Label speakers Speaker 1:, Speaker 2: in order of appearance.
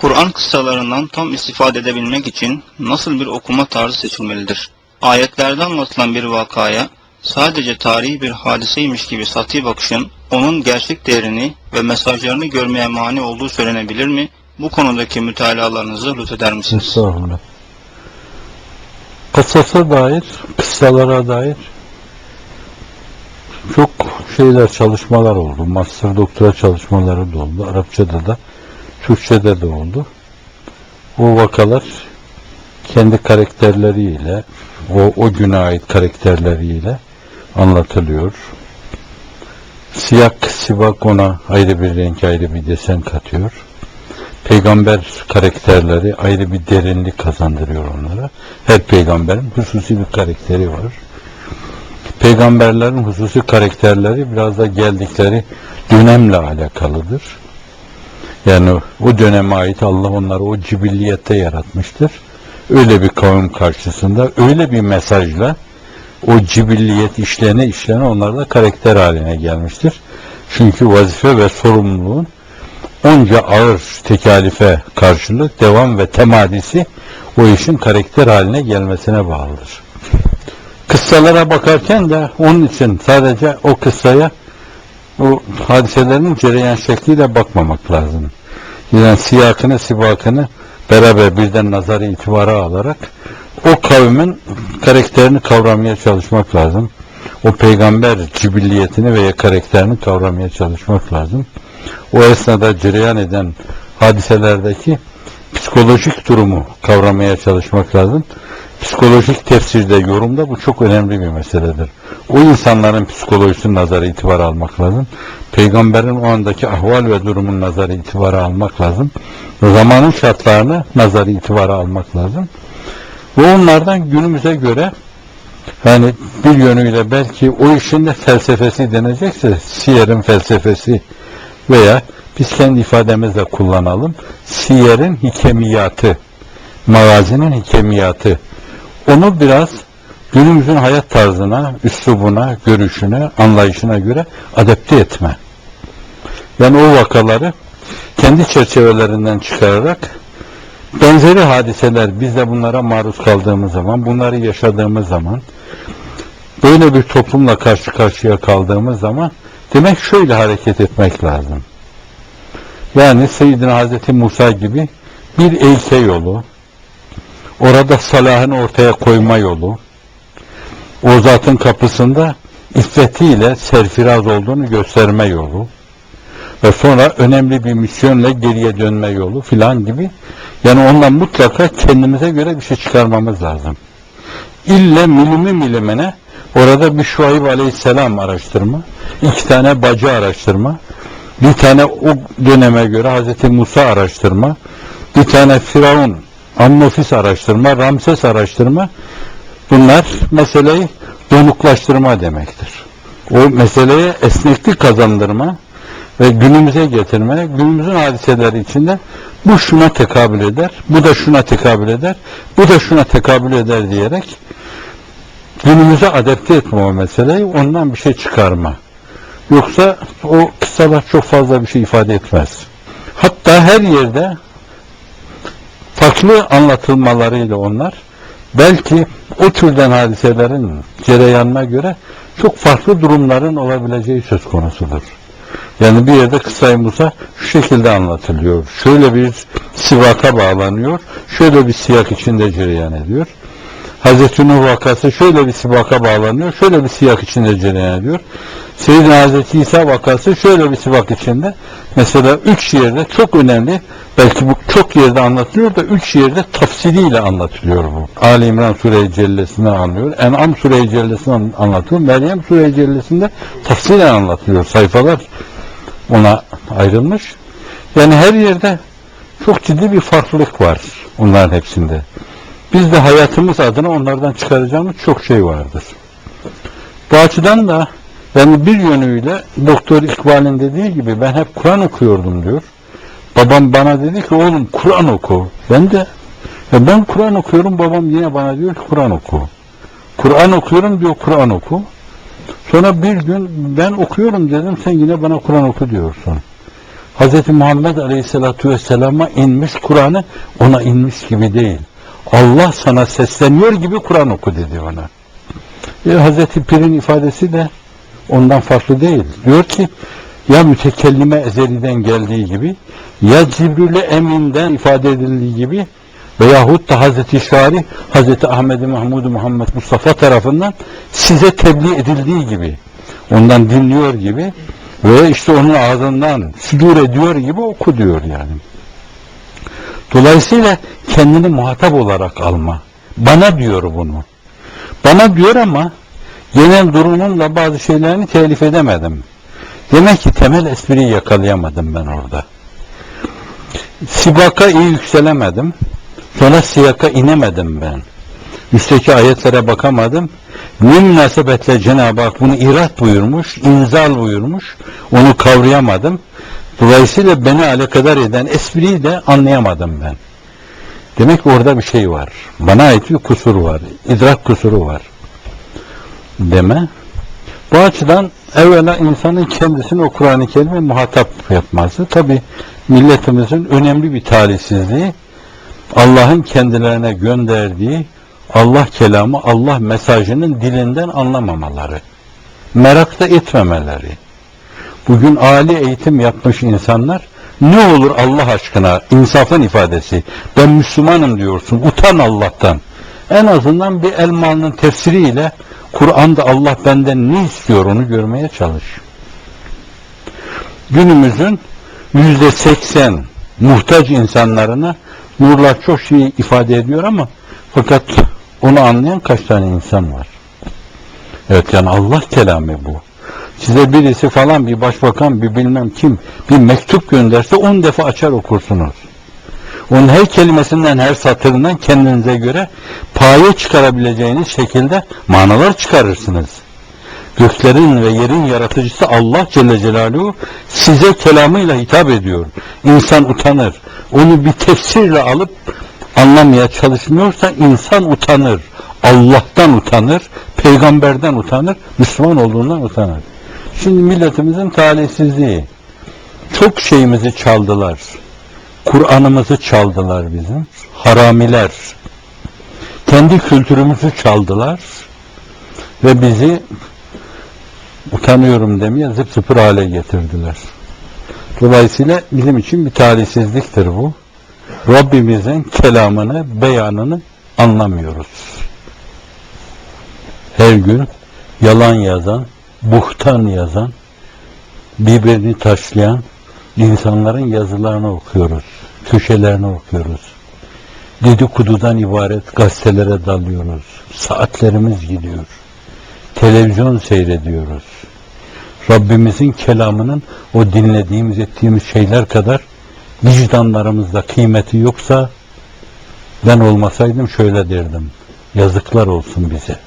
Speaker 1: Kur'an kıssalarından tam istifade edebilmek için nasıl bir okuma tarzı seçilmelidir? Ayetlerde anlatılan bir vakaya sadece tarihi bir hadiseymiş gibi sati bakışın onun gerçek değerini ve mesajlarını görmeye mani olduğu söylenebilir mi? Bu konudaki mütalalarınızı lütfeder misiniz?
Speaker 2: Estağfurullah. Kısasa dair, kıssalara dair çok şeyler, çalışmalar oldu. Master doktora çalışmaları da oldu. Arapçada da, Türkçede de oldu. O vakalar kendi karakterleriyle, o, o güne ait karakterleriyle anlatılıyor. Siyak, sibak ona ayrı bir renk, ayrı bir desen katıyor peygamber karakterleri ayrı bir derinlik kazandırıyor onlara. Her peygamberin hususi bir karakteri var. Peygamberlerin hususi karakterleri biraz da geldikleri dönemle alakalıdır. Yani o döneme ait Allah onları o cibilliyette yaratmıştır. Öyle bir kavim karşısında öyle bir mesajla o cibilliyet işlene işlene onlar da karakter haline gelmiştir. Çünkü vazife ve sorumluluğun onca ağır tekalife karşılık devam ve temadisi o işin karakter haline gelmesine bağlıdır. Kıssalara bakarken de onun için sadece o kıssaya o hadiselerin cereyan şekliyle bakmamak lazım. Yani siyakını, sibakını beraber birden nazarı itibara alarak o kavmin karakterini kavramaya çalışmak lazım. O peygamber cibilliyetini veya karakterini kavramaya çalışmak lazım o esnada cereyan eden hadiselerdeki psikolojik durumu kavramaya çalışmak lazım. Psikolojik tefsirde, yorumda bu çok önemli bir meseledir. O insanların psikolojisinin nazarı itibar almak lazım. Peygamberin o andaki ahval ve durumun nazarı itibar almak lazım. Zamanın şartlarını nazarı itibar almak lazım. Ve onlardan günümüze göre yani bir yönüyle belki o işin de felsefesi denecekse siyerin felsefesi veya biz kendi ifademizle kullanalım. Siyer'in hikemiyatı, magazinin hikemiyatı. Onu biraz günümüzün hayat tarzına, üslubuna, görüşüne, anlayışına göre adapte etme. Yani o vakaları kendi çerçevelerinden çıkararak benzeri hadiseler biz de bunlara maruz kaldığımız zaman, bunları yaşadığımız zaman böyle bir toplumla karşı karşıya kaldığımız zaman Demek şöyle hareket etmek lazım. Yani Seyyidina Hazreti Musa gibi bir ilke yolu, orada salahını ortaya koyma yolu, o zatın kapısında iffetiyle serfiraz olduğunu gösterme yolu ve sonra önemli bir misyonla geriye dönme yolu filan gibi yani ondan mutlaka kendimize göre bir şey çıkarmamız lazım. İlle milimi milimine orada bir Şuayb Aleyhisselam araştırma, iki tane bacı araştırma, bir tane o döneme göre Hazreti Musa araştırma, bir tane Firavun, Ammofis araştırma, Ramses araştırma, bunlar meseleyi donuklaştırma demektir. O meseleye esneklik kazandırma ve günümüze getirme, günümüzün hadiseleri içinde bu şuna tekabül eder, bu da şuna tekabül eder, bu da şuna tekabül eder diyerek günümüze adapte etme o meseleyi, ondan bir şey çıkarma. Yoksa o kıssalar çok fazla bir şey ifade etmez. Hatta her yerde farklı anlatılmalarıyla onlar belki o türden hadiselerin cereyanına göre çok farklı durumların olabileceği söz konusudur. Yani bir yerde kıssayı Musa şu şekilde anlatılıyor. Şöyle bir sivaka bağlanıyor. Şöyle bir siyak içinde cereyan ediyor. Hazreti Nuh vakası şöyle bir sibaka bağlanıyor, şöyle bir siyak içinde cereyan ediyor. Seyyidina Hazreti İsa vakası şöyle bir sibak içinde. Mesela üç yerde çok önemli, belki bu çok yerde anlatılıyor da üç yerde tafsiliyle anlatılıyor bu. Ali İmran Sure-i Cellesi'nde anlıyor, En'am Sure-i Cellesi'nde anlatılıyor, Meryem Sure-i Cellesi'nde tafsilen anlatılıyor. Sayfalar ona ayrılmış. Yani her yerde çok ciddi bir farklılık var onların hepsinde. Biz de hayatımız adına onlardan çıkaracağımız çok şey vardır. Bu açıdan da yani bir yönüyle Doktor İkbal'in dediği gibi ben hep Kur'an okuyordum diyor. Babam bana dedi ki oğlum Kur'an oku. Ben de ya ben Kur'an okuyorum babam yine bana diyor ki Kur'an oku. Kur'an okuyorum diyor Kur'an oku. Sonra bir gün ben okuyorum dedim sen yine bana Kur'an oku diyorsun. Hz. Muhammed Aleyhisselatü Vesselam'a inmiş Kur'an'ı ona inmiş gibi değil. Allah sana sesleniyor gibi Kur'an oku dedi ona. E, Hz. Pir'in ifadesi de ondan farklı değil. Diyor ki ya mütekellime ezeliden geldiği gibi ya Cibril'e eminden ifade edildiği gibi veyahut da Hazreti Şari Hazreti Ahmed Mahmud Muhammed Mustafa tarafından size tebliğ edildiği gibi ondan dinliyor gibi ve işte onun ağzından sudur ediyor gibi oku diyor yani. Dolayısıyla kendini muhatap olarak alma. Bana diyor bunu. Bana diyor ama genel durumumla bazı şeylerini telif edemedim. Demek ki temel espriyi yakalayamadım ben orada. Sibaka iyi yükselemedim. Sonra siyaka inemedim ben. Üstteki ayetlere bakamadım. Ne münasebetle Cenab-ı Hak bunu irat buyurmuş, inzal buyurmuş. Onu kavrayamadım. Dolayısıyla beni alakadar eden espriyi de anlayamadım ben. Demek orada bir şey var. Bana ait bir kusur var. idrak kusuru var. Deme. Bu açıdan evvela insanın kendisini o Kur'an-ı Kerim'e muhatap yapması. Tabi milletimizin önemli bir talihsizliği Allah'ın kendilerine gönderdiği Allah kelamı, Allah mesajının dilinden anlamamaları. Merak da etmemeleri. Bugün âli eğitim yapmış insanlar ne olur Allah aşkına insafın ifadesi. Ben Müslümanım diyorsun. Utan Allah'tan. En azından bir elmanın tefsiriyle Kur'an'da Allah benden ne istiyor onu görmeye çalış. Günümüzün yüzde seksen muhtaç insanlarına nurlar çok şey ifade ediyor ama fakat onu anlayan kaç tane insan var? Evet yani Allah kelamı bu. Size birisi falan bir başbakan bir bilmem kim bir mektup gönderse on defa açar okursunuz. Onun her kelimesinden her satırından kendinize göre paye çıkarabileceğiniz şekilde manalar çıkarırsınız. Göklerin ve yerin yaratıcısı Allah Celle Celaluhu size kelamıyla hitap ediyor. İnsan utanır. Onu bir tefsirle alıp anlamaya çalışmıyorsa insan utanır. Allah'tan utanır, peygamberden utanır, Müslüman olduğundan utanır. Şimdi milletimizin talihsizliği. Çok şeyimizi çaldılar. Kur'an'ımızı çaldılar bizim. Haramiler. Kendi kültürümüzü çaldılar. Ve bizi utanıyorum demeye zıp zıpır hale getirdiler. Dolayısıyla bizim için bir talihsizliktir bu. Rabbimizin kelamını, beyanını anlamıyoruz. Her gün yalan yazan, buhtan yazan, birbirini taşlayan insanların yazılarını okuyoruz. Köşelerini okuyoruz. Dedikodudan ibaret gazetelere dalıyoruz. Saatlerimiz gidiyor. Televizyon seyrediyoruz. Rabbimizin kelamının o dinlediğimiz, ettiğimiz şeyler kadar vicdanlarımızda kıymeti yoksa ben olmasaydım şöyle derdim. Yazıklar olsun bize.